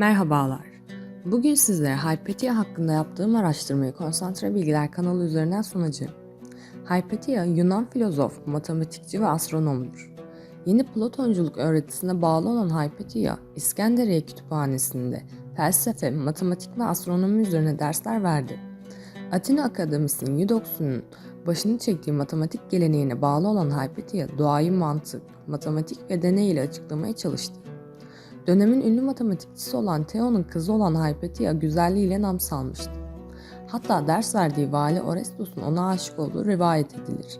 Merhabalar. Bugün sizlere Hypatia hakkında yaptığım araştırmayı Konsantre Bilgiler kanalı üzerinden sunacağım. Hypatia, Yunan filozof, matematikçi ve astronomdur. Yeni Platonculuk öğretisine bağlı olan Hypatia, İskenderiye Kütüphanesi'nde felsefe, matematik ve astronomi üzerine dersler verdi. Atina Akademisi'nin Eudoxus'un başını çektiği matematik geleneğine bağlı olan Hypatia, doğayı mantık, matematik ve deney ile açıklamaya çalıştı. Dönemin ünlü matematikçisi olan Theon'un kızı olan Hypatia güzelliğiyle nam salmıştı. Hatta ders verdiği vali Orestos'un ona aşık olduğu rivayet edilir.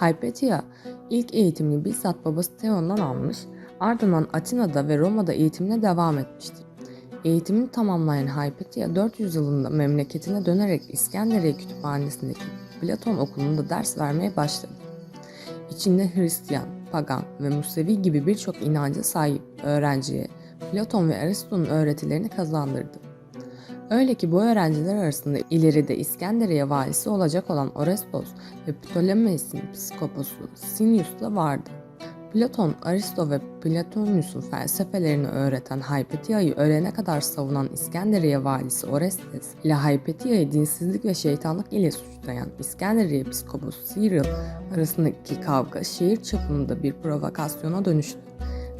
Hypatia ilk eğitimini bizzat babası Theon'dan almış, ardından Atina'da ve Roma'da eğitimine devam etmiştir. Eğitimini tamamlayan Hypatia 400 yılında memleketine dönerek İskenderiye Kütüphanesi'ndeki Platon okulunda ders vermeye başladı. İçinde Hristiyan, Pagan ve Musevi gibi birçok inanca sahip öğrenciye Platon ve Aristo'nun öğretilerini kazandırdı. Öyle ki bu öğrenciler arasında ileride İskenderiye valisi olacak olan Orestos ve Ptolemaios'in psikoposu Sinius da vardı. Platon, Aristo ve Platonius'un felsefelerini öğreten Hypatia'yı ölene kadar savunan İskenderiye valisi Orestes ile Hypatia'yı dinsizlik ve şeytanlık ile suçlayan İskenderiye psikoposu Cyril arasındaki kavga şehir çapında bir provokasyona dönüştü.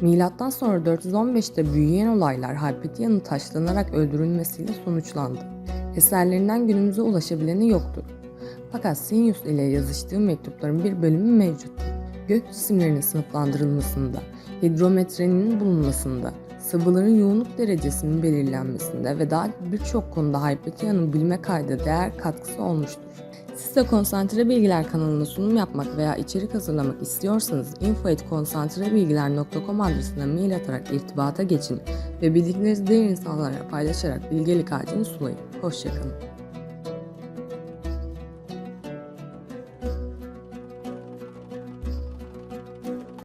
Milattan sonra 415'te büyüyen olaylar Hypatia'nın taşlanarak öldürülmesiyle sonuçlandı. Eserlerinden günümüze ulaşabileni yoktur. Fakat Sinius ile yazıştığı mektupların bir bölümü mevcuttur gök cisimlerinin sınıflandırılmasında, hidrometrenin bulunmasında, sıvıların yoğunluk derecesinin belirlenmesinde ve daha birçok konuda Hypatia'nın bilime kayda değer katkısı olmuştur. Siz de Konsantre Bilgiler kanalına sunum yapmak veya içerik hazırlamak istiyorsanız info.konsantrebilgiler.com adresine mail atarak irtibata geçin ve bildiklerinizi diğer insanlarla paylaşarak bilgelik ağacını sulayın. Hoşçakalın.